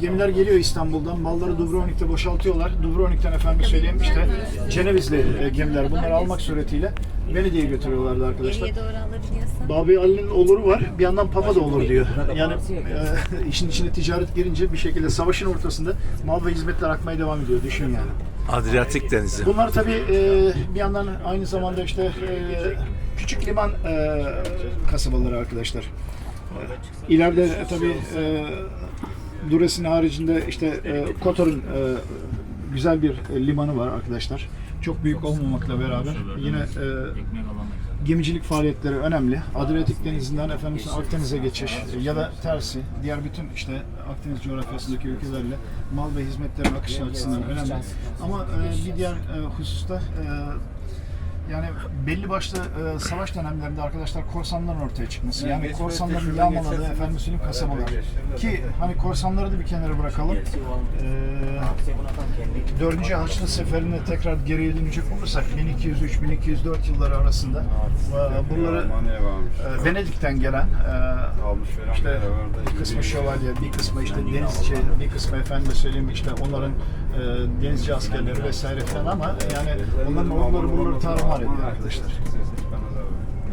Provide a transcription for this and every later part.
Gemiler geliyor İstanbul'dan. Malları Dubrovnik'te boşaltıyorlar. Dubrovnik'ten efendim söyleyeyim işte Cenevizli e, gemiler bunları almak suretiyle Venedik'e götürüyorlardı arkadaşlar. Geriye doğru alabiliyorsan. Babi Ali'nin oluru var. Bir yandan Papa da olur diyor. Yani e, işin içine ticaret girince bir şekilde savaşın ortasında mal ve hizmetler akmaya devam ediyor. Düşün yani. Adriyatik Denizi. Bunlar tabii e, bir yandan aynı zamanda işte e, küçük liman e, kasabaları arkadaşlar. E, İleride tabii e, Dures'in haricinde işte e, Kotor'un e, güzel bir e, limanı var arkadaşlar. Çok büyük olmamakla beraber yine e, gemicilik faaliyetleri önemli. Adriyatik Denizi'nden efendim Akdeniz'e geçiş ya da tersi diğer bütün işte Akdeniz coğrafyasındaki ülkelerle mal ve hizmetlerin akışı açısından önemli. Ama e, bir diğer e, hususta e, yani belli başlı e, savaş dönemlerinde arkadaşlar korsanların ortaya çıkması. Yani korsanların yağmaladığı efendim söyleyeyim kasabalar. Ki hani korsanları da bir kenara bırakalım. E, 4. Haçlı Seferi'ne tekrar geriye dönecek olursak 1203-1204 yılları arasında e, bunları e, Venedik'ten gelen e, işte bir kısmı şövalye, bir kısmı işte denizci, bir kısmı efendim söyleyeyim işte onların e, denizci askerleri vesaire falan ama yani onların orduları bunları tarumar ediyor arkadaşlar.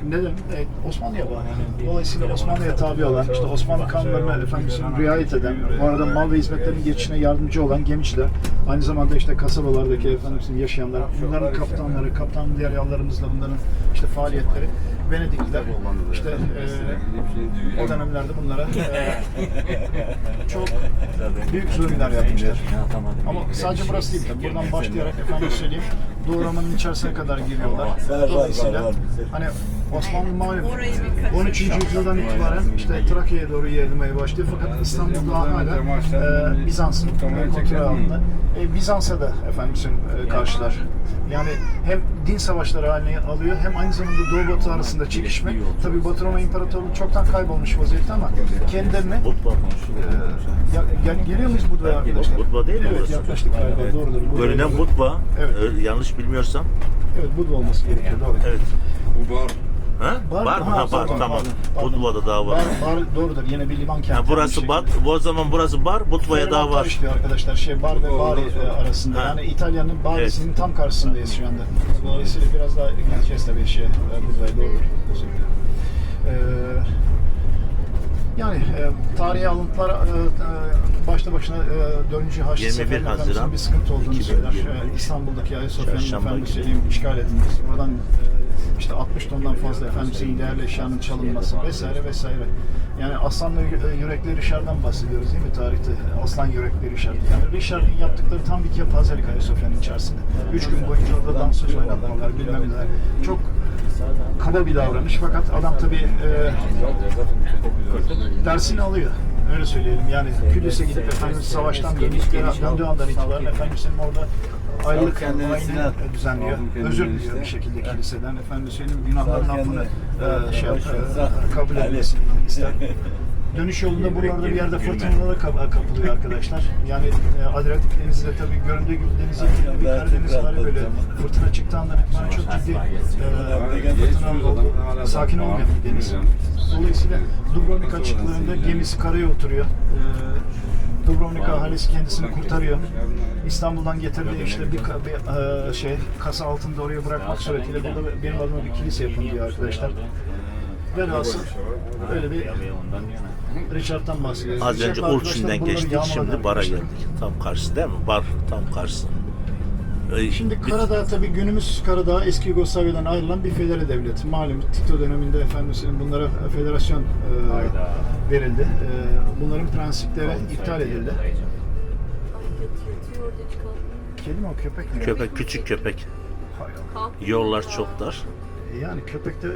Neden? E, Osmanlı'ya bağlı. Yani. Dolayısıyla Osmanlı'ya tabi olan, işte Osmanlı kanunlarına söyleyeyim, riayet eden, bu arada mal ve hizmetlerin geçişine yardımcı olan gemiciler, aynı zamanda işte kasabalardaki söyleyeyim, yaşayanlar, bunların kaptanları, kaptan diğer yallarımızla bunların işte faaliyetleri, Venedikliler, işte e, o dönemlerde bunlara e, çok büyük zulümler yapmışlar. Ama sadece burası değil. Buradan başlayarak efendim söyleyeyim Doğu Roma'nın içerisine kadar giriyorlar. Dolayısıyla hani Osmanlı malum 13. yüzyıldan itibaren işte Trakya'ya doğru yayılmaya başlıyor. Fakat İstanbul daha hala e, Bizans'ın kontrolü altında. E, Bizans'a da efendim e, karşılar. Yani hem din savaşları haline alıyor hem aynı zamanda Doğu Batı arasında çekişme. Tabii Batı Roma İmparatorluğu çoktan kaybolmuş vaziyette ama kendilerine Budva ya, gel, geliyor muyuz Budva'ya arkadaşlar? Budva değil mi evet, burası? yaklaştık galiba. Doğrudur. Budva'ya Görünen. Budva. Evet. Ö- yanlış bilmiyorsam. Evet, Budva olması gerekiyor. Doğru. Evet. Bu bar. Ha? Bar- Var mı? ha, var. pardon, Tamam. pardon, daha var. Bar, bar doğrudur. Yine bir liman kenti. Ha, burası Bir bat. O zaman burası bar. Budva'ya daha var. işliyor arkadaşlar. Şey bar ve bari e, arasında. Ha. Yani İtalya'nın barisinin tam karşısındayız şu anda. Dolayısıyla biraz daha gideceğiz tabii şey. e, Budva'ya doğru. Ee, yani e, tarihi alıntılar e, e, başta başına e, 4. Haçlı 21 Seferi'nin Haziran efendim bir sıkıntı olduğunu 2021. söyler. E, İstanbul'daki Ayasofya'nın efendim söyleyeyim işgal edilmesi. Buradan e, işte 60 tondan fazla efendim değerli eşyanın çalınması vesaire vesaire. Yani aslanlı yü- yürekli Richard'dan bahsediyoruz değil mi tarihte? Aslan yürekli Richard. Yani Richard'ın yaptıkları tam bir kepazelik Ayasofya'nın içerisinde. Üç gün boyunca orada dansöz oynatmalar bilmem neler. Çok kaba bir davranış fakat adam tabii e, dersini alıyor. Öyle söyleyelim. Yani Kudüs'e gidip efendim savaştan döndüğü andan itibaren efendim senin orada aylık ayını düzenliyor. Özür diliyor bir şekilde kiliseden. Efendim söyleyeyim günahların affını e, şey yap, e, kabul etmesini ister. Dönüş yolunda buralarda bir yerde fırtınalara kap- kapılıyor arkadaşlar. Yani e, Adriyatik Denizi de tabii göründüğü gibi denize gibi bir Karadeniz var. Böyle fırtına çıktığı andan itibaren çok ciddi e, fırtına oldu. Sakin olmayan bir deniz. Dolayısıyla Dubrovnik açıklarında gemisi karaya oturuyor. Ee, Dubrovnik ahalisi kendisini kurtarıyor. İstanbul'dan getirdiği işte bir, ka- bir, e, şey kasa altında oraya bırakmak suretiyle burada benim adıma bir kilise yapın diyor arkadaşlar. Velhasıl öyle bir Richard'dan bahsediyoruz. Az Richard önce arkadaşlar Urçin'den geçtik. yağmaladı Şimdi bara arkadaşlar. geldik. Tam karşı değil mi? Bar tam karşı. Ee, Şimdi Karadağ tabii günümüz Karadağ eski Yugoslavya'dan ayrılan bir federe devlet. Malum Tito döneminde efendim bunlara federasyon e, verildi. E, bunların prensipleri iptal edildi. Kedi mi o köpek mi? Köpek küçük köpek. Yollar çok dar. Yani köpek de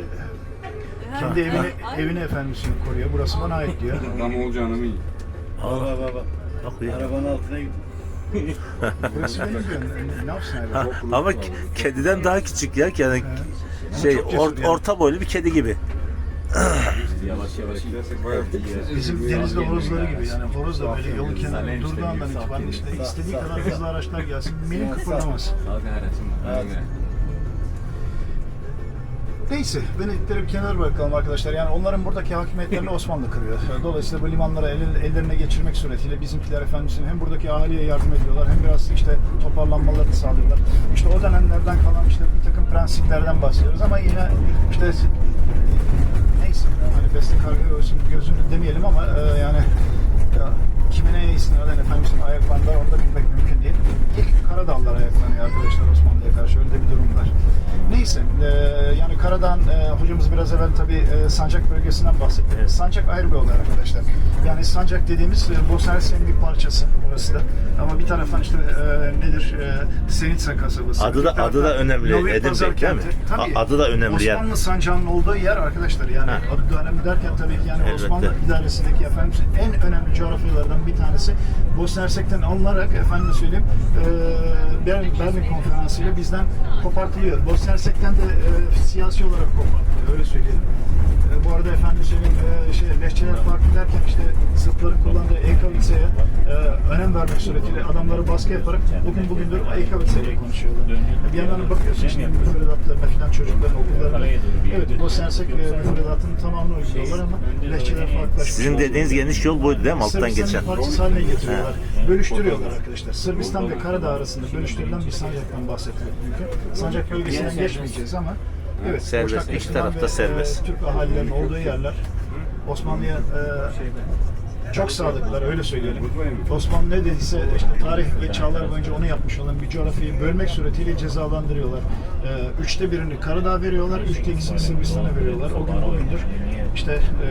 kendi evini, evini efendim söyleyeyim koruyor. Burası bana ait diyor. Adam olacağını mı iyi? Allah. Baba baba. Bak ya. Arabanın altına git. Hayvan? ama ke- kediden daha küçük ya. Yani şey or- orta boylu bir kedi gibi. Yavaş yavaş. Gidersek bayağı Bizim denizde horozları gibi yani horoz da böyle yolun kenarında durduğu andan itibaren işte istediği kadar hızlı araçlar gelsin milim kıpırdamaz. Neyse, Venedikleri bir kenara bırakalım arkadaşlar. Yani onların buradaki hakimiyetlerini Osmanlı kırıyor. Dolayısıyla bu limanları el- ellerine geçirmek suretiyle bizimkiler efendisinin hem buradaki ahaliye yardım ediyorlar hem biraz işte toparlanmalarını sağlıyorlar. İşte o dönemlerden kalan işte bir takım prensiplerden bahsediyoruz ama yine işte neyse hani beste olsun gözünü demeyelim ama e, yani ya, kime neye istinaden efendimizin ayaklandılar onu da bilmek mümkün değil. İlk Karadağlılar ayaklanıyor arkadaşlar Osmanlı'ya karşı öyle de bir durum var. Neyse e, yani Karadağ'ın e, hocamız biraz evvel tabi e, Sancak bölgesinden bahsetti. Evet. Sancak ayrı bir olay arkadaşlar. Yani Sancak dediğimiz e, Bosna Hersek'in bir parçası orası da. Ama bir taraftan işte e, nedir? E, Senitsa kasabası. Adı da- adı da önemli, Novi Edim Pazar değil mi? Tabii. Adı da önemli yer. Osmanlı sancağının olduğu yer arkadaşlar. Yani Ha. adı da önemli derken tabii ki yani Elbette. Osmanlı idaresindeki efendim en önemli coğrafyalardan bir tanesi. Bosna Hersek'ten alınarak efendim söyleyeyim e, Berlin, Berlin Konferansı ile bizden kopartılıyor. Bosna Hersek'ten de e, siyasi olarak kopartılıyor. Öyle söyleyelim. E, bu arada efendim söyleyeyim e, şey, lehçeler farklı derken işte Sırpların kullandığı Eykavice'ye e, önem vermek suretiyle adamları baskı yaparak bugün bugündür Eykavice'yle konuşuyorlar. E, bir yandan bakıyorsun şimdi müfredatlarına falan çocukların okullarına. Evet Bosna Hersek e, müfredatının tamamını uyguluyorlar ama lehçeler farklılaşmış. Sizin dediğiniz geniş yol buydu değil mi? Alttan geçen. parçası haline getiriyorlar. Bölüştürüyorlar arkadaşlar. Sırbistan ve Karadağ arasında bölüştürülen bir sancaktan mümkün. Sancak bölgesinden geçmeyeceğiz ama evet, Serbest, iki tarafta serbest. E, Türk ahalilerinin olduğu yerler. Osmanlı'ya e, çok sadıklar öyle söyleyelim. Osmanlı ne dediyse işte tarih ve çağlar boyunca onu yapmış olan bir coğrafyayı bölmek suretiyle cezalandırıyorlar. E, üçte birini Karadağ veriyorlar, üçte ikisini Sırbistan'a veriyorlar. O gün bugündür. İşte e,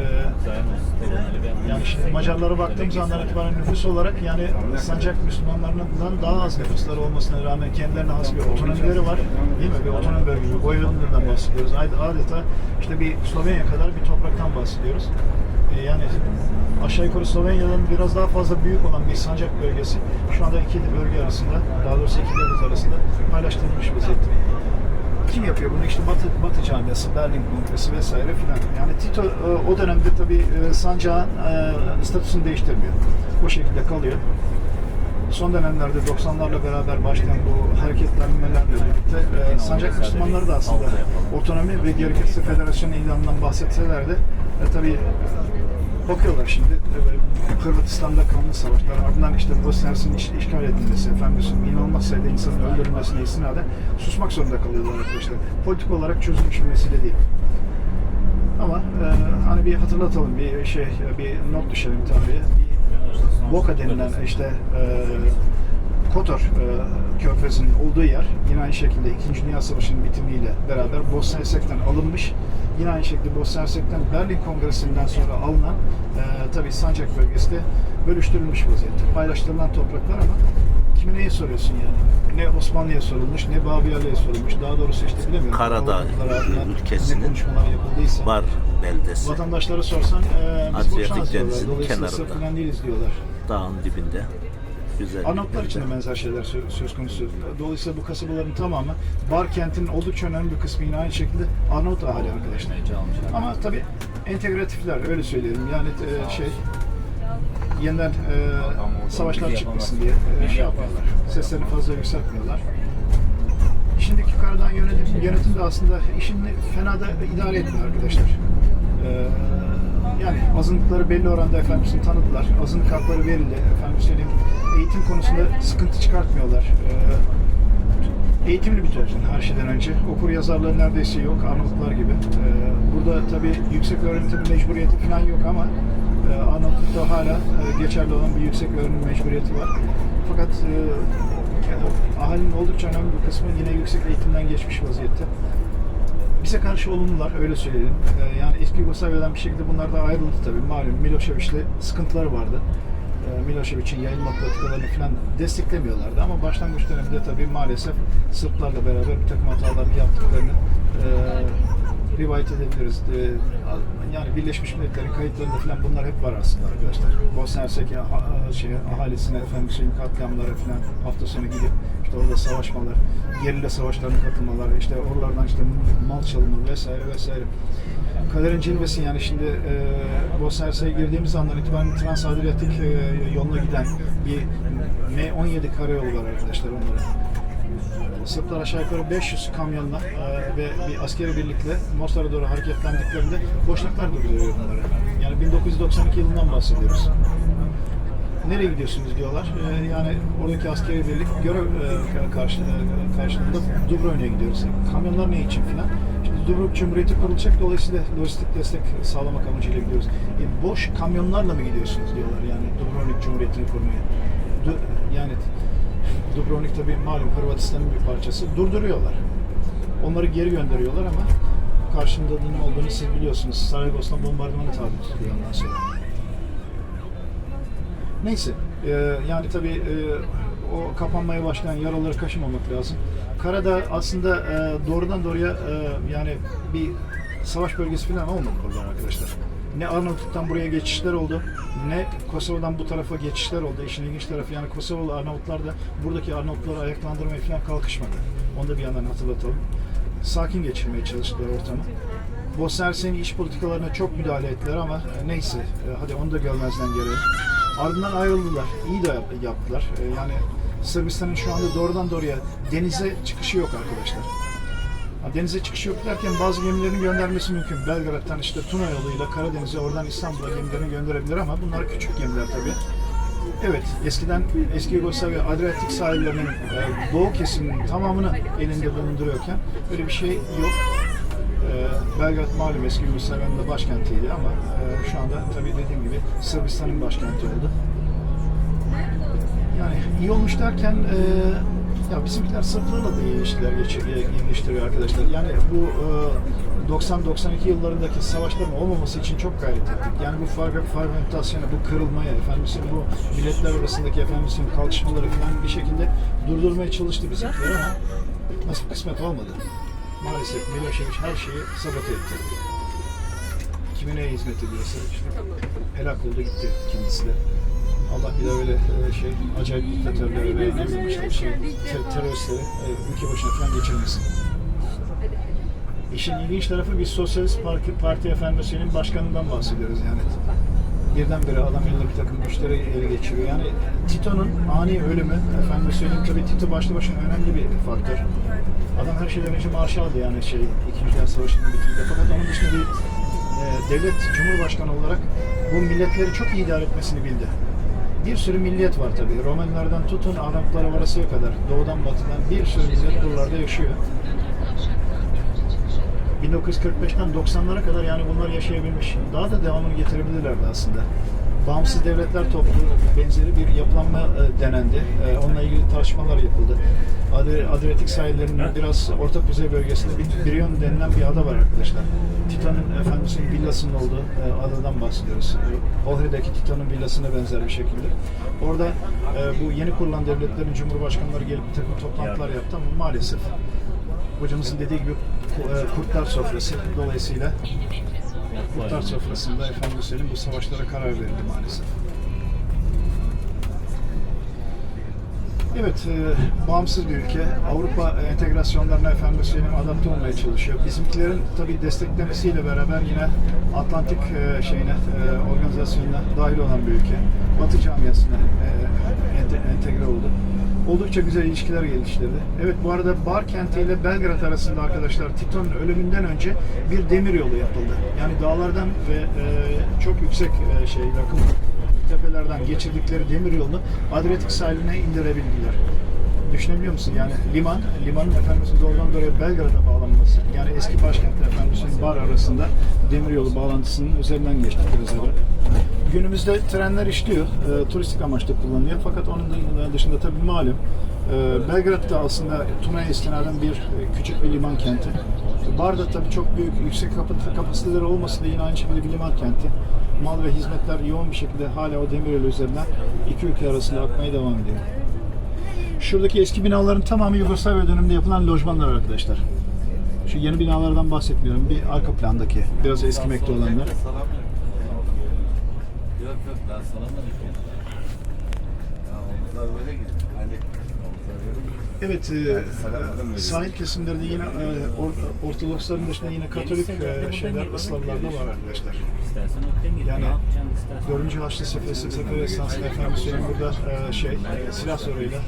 yani şimdi Macarlara baktığımız andan itibaren nüfus olarak yani Sancak Müslümanlarından daha az nüfusları olmasına rağmen kendilerine has bir otonomileri var. Değil mi? Bir otonom bölge, bir Vojvodina'dan bahsediyoruz. Ad- Adeta işte bir Slovenya kadar bir topraktan bahsediyoruz. Ee, yani aşağı yukarı Slovenya'dan biraz daha fazla büyük olan bir Sancak bölgesi şu anda iki bölge arasında, daha doğrusu iki devlet arasında paylaştırılmış vaziyette. Kim yapıyor bunu? İşte Batı, Batı Camiası, Berlin Kongresi vesaire filan. Yani Tito e, o dönemde tabii e, sancağın e, statüsünü değiştirmiyor. O şekilde kalıyor. Son dönemlerde 90'larla beraber başlayan bu hareketlenmelerle birlikte e, sancak Müslümanları da aslında otonomi ve gerekirse federasyon ilanından bahsetseler de e, tabii bakıyorlar şimdi e, Hırvatistan'da kanlı savaşlar ardından işte Bosna Hersek'in iş- işgal edilmesi, efendim inanılmaz sayıda insanın öldürülmesine istinaden susmak zorunda kalıyorlar arkadaşlar. Politik olarak çözülmüş bir mesele değil. Ama e, hani bir hatırlatalım, bir şey, bir not düşelim. Bir Boka denilen işte e, Kotor e, körfezinin olduğu yer yine aynı şekilde 2. Dünya Savaşı'nın bitimiyle beraber Bosna Hersek'ten alınmış. Yine aynı şekilde Bosna Hersek'ten Berlin Kongresi'nden sonra alınan e, tabii Sancak bölgesi de bölüştürülmüüş vaziyette. Paylaştırılan topraklar ama kime neye soruyorsun yani? Ne Osmanlı'ya sorulmuş, ne Babiyali'ye sorulmuş. Daha doğrusu işte bilemiyorum. Karadağ ülkesinin. Var beldesi. Vatandaşlara sorsan e, biz Adriyatik. Denizi'nin kenarında. falan değiliz diyorlar. Dağın dibinde. Güzel. Arnavutlar için de benzer şeyler sö- söz konusu. Dolayısıyla bu kasabaların tamamı Bar kentinin oldukça önemli bir kısmı yine aynı şekilde Arnavut ahali arkadaşlar. Ama tabii entegratifler öyle söyleyelim. Yani e, şey yeniden e, savaşlar çıkmasın diye e, şey yapıyorlar. Seslerini fazla yükseltmiyorlar. Şimdiki Karadağ yönetim, yönetim de aslında işini fena da idare etmiyor arkadaşlar. Ee, yani azınlıkları belli oranda efendim tanıdılar. Azınlık hakları verildi. Efendim söyleyeyim eğitim konusunda sıkıntı çıkartmıyorlar. Ee, eğitimli bir toplum her şeyden önce. Okur yazarlığı neredeyse yok Arnavutlar gibi. Ee, burada tabii yüksek öğrenim tabii mecburiyeti falan yok ama e, Arnavutluk'ta hala e, geçerli olan bir yüksek öğrenim mecburiyeti var. Fakat e, kendi- ahalinin oldukça önemli bir kısmı yine yüksek eğitimden geçmiş vaziyette. Bize karşı olumlular öyle söyleyelim. Ee, yani eski Yugoslavya'dan bir şekilde bunlar da ayrıldı tabii. Malum Milošević'le sıkıntıları vardı. Ee, Milošević'in yayılma politikalarını falan desteklemiyorlardı ama başlangıç döneminde tabii maalesef Sırplarla beraber bir takım hatalar yaptıklarını e, rivayet edebiliriz. E, yani Birleşmiş Milletler'in kayıtlarında falan bunlar hep var aslında arkadaşlar. Bosna Hersek şey, ahalisine efendim şeyin katliamları falan hafta sonu gidip işte orada savaşmalar, gerilla savaşlarına katılmalar, işte oralardan işte mal çalımı vesaire vesaire. Kaderin cilvesi yani şimdi e, Bosna Hersek'e girdiğimiz andan itibaren Transadriyatik e, yoluna giden bir M17 karayolu var arkadaşlar onların. Sırplar aşağı yukarı 500 kamyonla e, ve bir askeri birlikle Mostar'a doğru hareketlendiklerinde boşnaklar durduruyor bunları. Yani 1992 yılından bahsediyoruz. Nereye gidiyorsunuz diyorlar. E, yani oradaki askeri birlik görev e, karşı, e, karşılığında Dubrovnik'e gidiyoruz. Kamyonlar ne için filan. Şimdi Dubrovnik Cumhuriyeti kurulacak dolayısıyla lojistik destek sağlamak amacıyla gidiyoruz. E, boş kamyonlarla mı gidiyorsunuz diyorlar yani Dubrovnik Cumhuriyeti'ni kurmaya. Du- yani Dubrovnik tabii malum Hırvatistan'ın bir parçası. Durduruyorlar. Onları geri gönderiyorlar ama karşında da ne olduğunu siz biliyorsunuz. Saraybosna bombardımanı tabi tutuluyor ondan sonra. Neyse, e, yani tabii e, o kapanmaya başlayan yaraları kaşımamak lazım. Karada aslında e, doğrudan doğruya e, yani bir savaş bölgesi falan olmadı burada arkadaşlar. Ne Arnavutluk'tan buraya geçişler oldu, ne Kosova'dan bu tarafa geçişler oldu. İşin ilginç tarafı yani Kosovalı Arnavutlar da buradaki Arnavutları ayaklandırmaya falan kalkışmadı. Onu da bir yandan hatırlatalım. Sakin geçirmeye çalıştılar ortamı. Bosna Hersek'in iç politikalarına çok müdahale ettiler ama e, neyse e, hadi onu da görmezden gelelim. Ardından ayrıldılar. İyi de yap- yaptılar. E, Yani Sırbistan'ın şu anda doğrudan doğruya denize çıkışı yok arkadaşlar. Denize çıkışı yok derken bazı gemilerin göndermesi mümkün. Belgrad'dan işte Tuna yoluyla Karadeniz'e oradan İstanbul'a gemilerini gönderebilir ama bunlar küçük gemiler tabii. Evet, eskiden eski Yugoslavya Adriyatik sahillerinin e, doğu kesiminin tamamını elinde bulunduruyorken böyle bir şey yok. E, Belgrad malum eski Yugoslavya'nın da başkentiydi ama e, şu anda tabii dediğim gibi Sırbistan'ın başkenti oldu. Yani iyi olmuş derken e, ya bizimkiler Sırplarla da iyi ilişkiler geçiriyor, arkadaşlar. Yani bu e, 90-92 yıllarındaki savaşların olmaması için çok gayret ettik. Yani bu fragmentasyonu, bu kırılmaya, efendimizin bu milletler arasındaki efendimizin kalkışmaları falan bir şekilde durdurmaya çalıştı bizimkiler ama nasip kısmet olmadı. Maalesef Milošević her şeyi sabote etti. Kime neye hizmet ediyorsa işte helak oldu gitti kendisi de. Allah bir de öyle e, şey acayip diktatörleri ve ne bileyim işte şey ter- teröristleri e, ülke başına falan geçirmesin. İşin ilginç tarafı bir sosyalist parti, parti efendisinin başkanından bahsediyoruz yani. Birdenbire adam elinde bir takım güçleri ele geçiriyor. Yani Tito'nun ani ölümü, efendim söyleyeyim tabii Tito başlı başına önemli bir faktör. Adam her şeyden önce marşaldı yani şey İkinci Dünya Savaşı'nın bitiminde. Fakat onun dışında bir e, devlet cumhurbaşkanı olarak bu milletleri çok iyi idare etmesini bildi. Bir sürü millet var tabii. Romanlardan tutun Araplara varasıya kadar doğudan batıdan bir sürü millet buralarda yaşıyor. 1945'ten 90'lara kadar yani bunlar yaşayabilmiş. Daha da devamını getirebilirlerdi aslında. Bağımsız devletler topluluğu benzeri bir yapılanma e, denendi. E, onunla ilgili tartışmalar yapıldı. Adri- Adriyatik sahillerinin biraz orta kuzey bölgesinde bir Brion denilen bir ada var arkadaşlar. Titan'ın efendisinin villasının olduğu e, adadan bahsediyoruz. E, Ohri'deki Titan'ın villasına benzer bir şekilde. Orada e, bu yeni kurulan devletlerin cumhurbaşkanları gelip bir takım toplantılar yaptı ama maalesef hocamızın dediği gibi e, kurtlar sofrası dolayısıyla kurtlar sofrasında efendim söyleyeyim bu savaşlara karar verildi maalesef. Evet, e, bağımsız bir ülke. Avrupa entegrasyonlarına efendim söyleyeyim adapte olmaya çalışıyor. Bizimkilerin tabii desteklemesiyle beraber yine Atlantik e, şeyine, e, organizasyonuna dahil olan bir ülke. Batı camiasına e, ente- entegre oldu. Oldukça güzel ilişkiler geliştirdi. Evet bu arada Bar kenti ile Belgrad arasında arkadaşlar Tito'nun ölümünden önce bir demir yolu yapıldı. Yani dağlardan ve e, çok yüksek e, şey rakım tepelerden geçirdikleri demir yolunu Adriyatik sahiline indirebildiler. Düşünebiliyor musun? Yani liman, limanın efendimizin doğrudan doğruya Belgrad'a bağlanması, yani eski başkentle efendimizin Bar arasında demir yolu bağlantısının üzerinden geçti Prizren'e. Günümüzde trenler işliyor, e, turistik amaçla kullanılıyor. Fakat onun da- dışında tabii malum e, Belgrad da aslında Tuna'ya istinaden bir küçük bir liman kenti. Bar da tabii çok büyük, yüksek kapasiteleri olması da yine aynı şekilde bir liman kenti. Mal ve hizmetler yoğun bir şekilde hala o demiryolu üzerinden iki ülke arasında akmaya devam ediyor. Şuradaki eski binaların tamamı Yugoslavya döneminde yapılan lojmanlar arkadaşlar. Şu yeni binalardan bahsetmiyorum. Bir arka plandaki, biraz eskimekte olanlar. Da Ya omuzlar böyle gidiyor. Hani omuzlar böyle gidiyor. Evet, e, sahil kesimlerde yine e, or- Ortodoksların dışında yine Katolik e, şeyler, Islamlar da var arkadaşlar. Yani ne yapacaksın istersen. 4. Haçlı Seferi, Seferi esnasında efendim söyleyeyim burada e, şey e, silah soruyla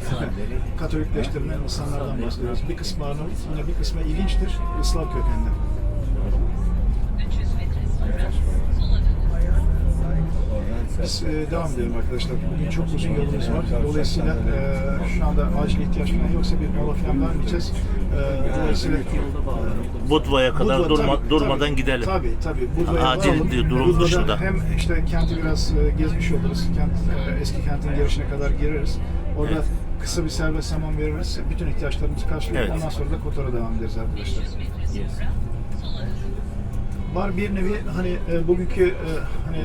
Katolikleştirilen insanlardan bahsediyoruz. Bir kısmının yine bir kısmı ilginçtir. Islav kökenli. Biz e, devam edelim arkadaşlar. Bugün çok uzun yolumuz var. Dolayısıyla e, şu anda acil ihtiyaç falan yoksa bir mola falan vermeyeceğiz. E, dolayısıyla Budva'ya kadar Budva, durma, tabii, durmadan tabii, gidelim. Tabii tabii. Budva'ya Acil varalım. durum Budva'da dışında. Hem işte kenti biraz e, gezmiş oluruz. Kent, e, eski kentin girişine kadar gireriz. Orada Evet. kısa bir serbest zaman veririz. Bütün ihtiyaçlarımızı karşılayıp Evet. ondan sonra da Kotor'a devam ederiz arkadaşlar. Yes. Var bir nevi hani e, bugünkü e, hani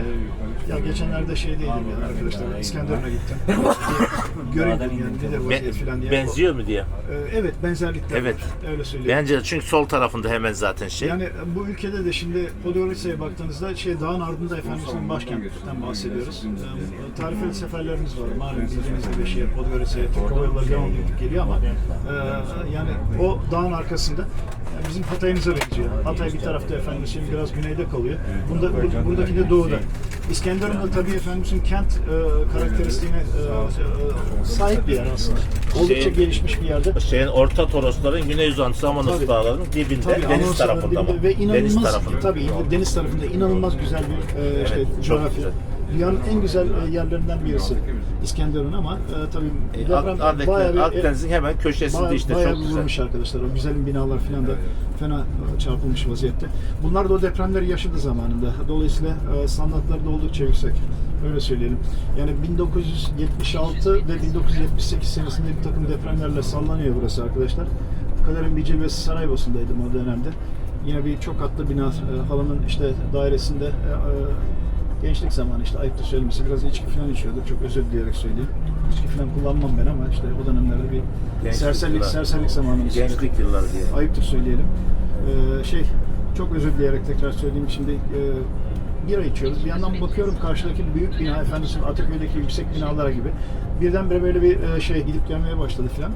ya geçenlerde şey değilim ya arkadaşlar İskenderun'a gittim. Göreyim dedim yani nedir Be- falan diye. benziyor mu diye. E, evet benzerlikler Evet. var. Öyle söyleyeyim. Bence çünkü sol tarafında hemen zaten şey. Yani bu ülkede de şimdi Podgorica'ya baktığınızda şey dağın ardında Efendimiz'in başkentten bahsediyoruz. Ee, tarifeli seferlerimiz var. Malum bildiğiniz gibi şey Podgorica'ya Türk Hava Yolları devamlı gidip geliyor ama e, yani o dağın arkasında yani bizim Hatay'ımıza benziyor. Hatay bir tarafta efendim şimdi biraz güneyde kalıyor. Bunda, bu- buradaki de doğuda. İskenderun da tabii Efendimiz'in kent e, karakteristiğine e, e, sahip bir yer aslında. Oldukça Şey- gelişmiş bir yerde. Şeyin Orta Torosların Güney uzantısı Amanos Tabii. Dağları'nın dibinde Tabii, deniz Anadolu tarafında ama. dibinde ve inanılmaz Deniz tarafında. tabii deniz tarafında inanılmaz güzel bir e, işte Evet, çok coğrafya. güzel. Dünyanın en güzel e, yerlerinden birisi İskenderun ama e, tabii E, deprem Ak- bayağı bir e, Akdeniz'in hemen köşesinde bayağı, işte bayağı çok bir güzel. vurmuş arkadaşlar. O güzel binalar falan da fena e, çarpılmış vaziyette. Bunlar da o depremleri yaşadı zamanında. Dolayısıyla e, standartları da oldukça yüksek. Öyle söyleyelim. Yani 1976 ve 1978 senesinde bir takım depremlerle sallanıyor burası arkadaşlar. Kaderin Bici ve Saraybosna'daydım o dönemde. Yine bir çok katlı bina e, halanın işte dairesinde e, e, gençlik zamanı işte ayıptır söylemesi biraz içki falan içiyorduk. Çok özür dileyerek söyleyeyim. İçki falan kullanmam ben ama işte o dönemlerde bir Gençlik serserlik, yıllar. serserlik zamanımız. Gençlik yılları diye. Ayıptır söyleyelim. Ee, şey çok özür dileyerek tekrar söyleyeyim şimdi e, bira içiyoruz. Bir yandan bakıyorum karşıdaki büyük bina efendisi Ataköy'deki yüksek binalara gibi. Birdenbire böyle bir e, şey gidip gelmeye başladı filan.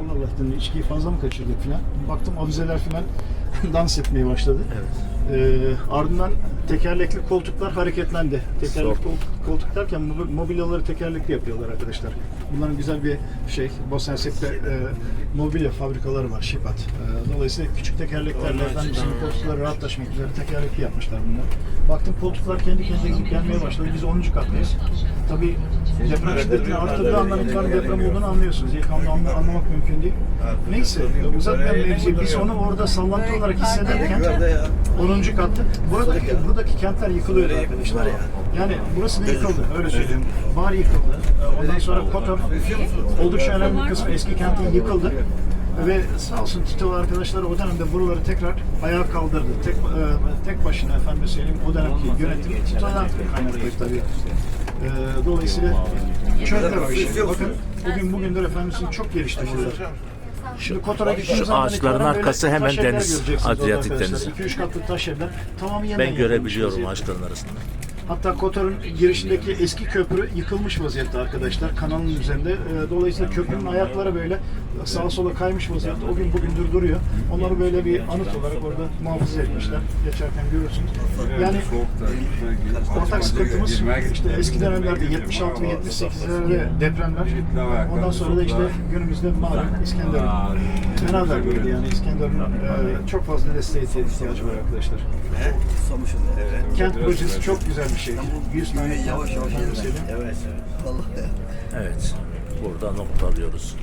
Allah Allah dedim içkiyi fazla mı kaçırdık filan. Baktım avizeler filan dans etmeye başladı. Evet. Ee, ardından tekerlekli koltuklar hareketlendi. Tekerlekli koltuk, koltuk derken mob- mobilyaları tekerlekli yapıyorlar arkadaşlar. Bunların güzel bir şey, Bosensek'te e, mobilya fabrikaları var, Şipat. E, dolayısıyla küçük tekerleklerle şimdi koltukları rahat taşımak üzere tekerlekli yapmışlar bunlar. Baktım koltuklar kendi kendine gidip gelmeye başladı. Biz 10. kattayız. Tabii deprem şiddetini arttırdığı andan itibaren deprem olduğunu anlıyorsunuz. İlk anla- anlamak mümkün değil. Neyse, uzatmayan mevzi. Biz onu orada sallantı olarak hissederken 10. katta. Buradaki, buradaki kentler yıkılıyor arkadaşlar. Yani burası da yıkıldı, öyle söyleyeyim. Bar yıkıldı. Ondan sonra Kotor oldukça önemli bir kısmı eski kentin yıkıldı. Ve sağ olsun Tito arkadaşlar o dönemde buraları tekrar ayağa kaldırdı. Tek, e, tek başına efendim söyleyeyim o dönemki yönetim Tito'dan kaynaklıydı tabii. E, dolayısıyla çözdüler o işi. Bakın bugün bugündür efendim çok gelişti buralar. Şimdi Kotor'a gittiğimiz Şu zaman ağaçların itibaren böyle arkası hemen taş evler deniz, göreceksiniz orada Adriyatik arkadaşlar. denizi. 2-3 katlı taş evler. Tamamı yeniden Ben yapılmış görebiliyorum vaziyette. ağaçların arasında. Hatta Kotor'un girişindeki eski köprü yıkılmış vaziyette arkadaşlar kanalın üzerinde. Ee, Dolayısıyla köprünün ayakları böyle sağa sola kaymış vaziyette. O gün bugündür duruyor. Onları böyle bir anıt olarak orada muhafaza etmişler. Geçerken görürsünüz. Yani ortak sıkıntımız işte eski dönemlerde 76 ve 78'lerde depremler. Ondan sonra da işte günümüzde malum İskenderun. Fena darbeydi yani İskenderun'un e, çok fazla desteğe ihtiyacı var arkadaşlar. Kent projesi çok güzel bir şey. 100 tane Yavaş yavaş efendim söyleyeyim. Evet. Vallahi. Evet. Burada noktalıyoruz.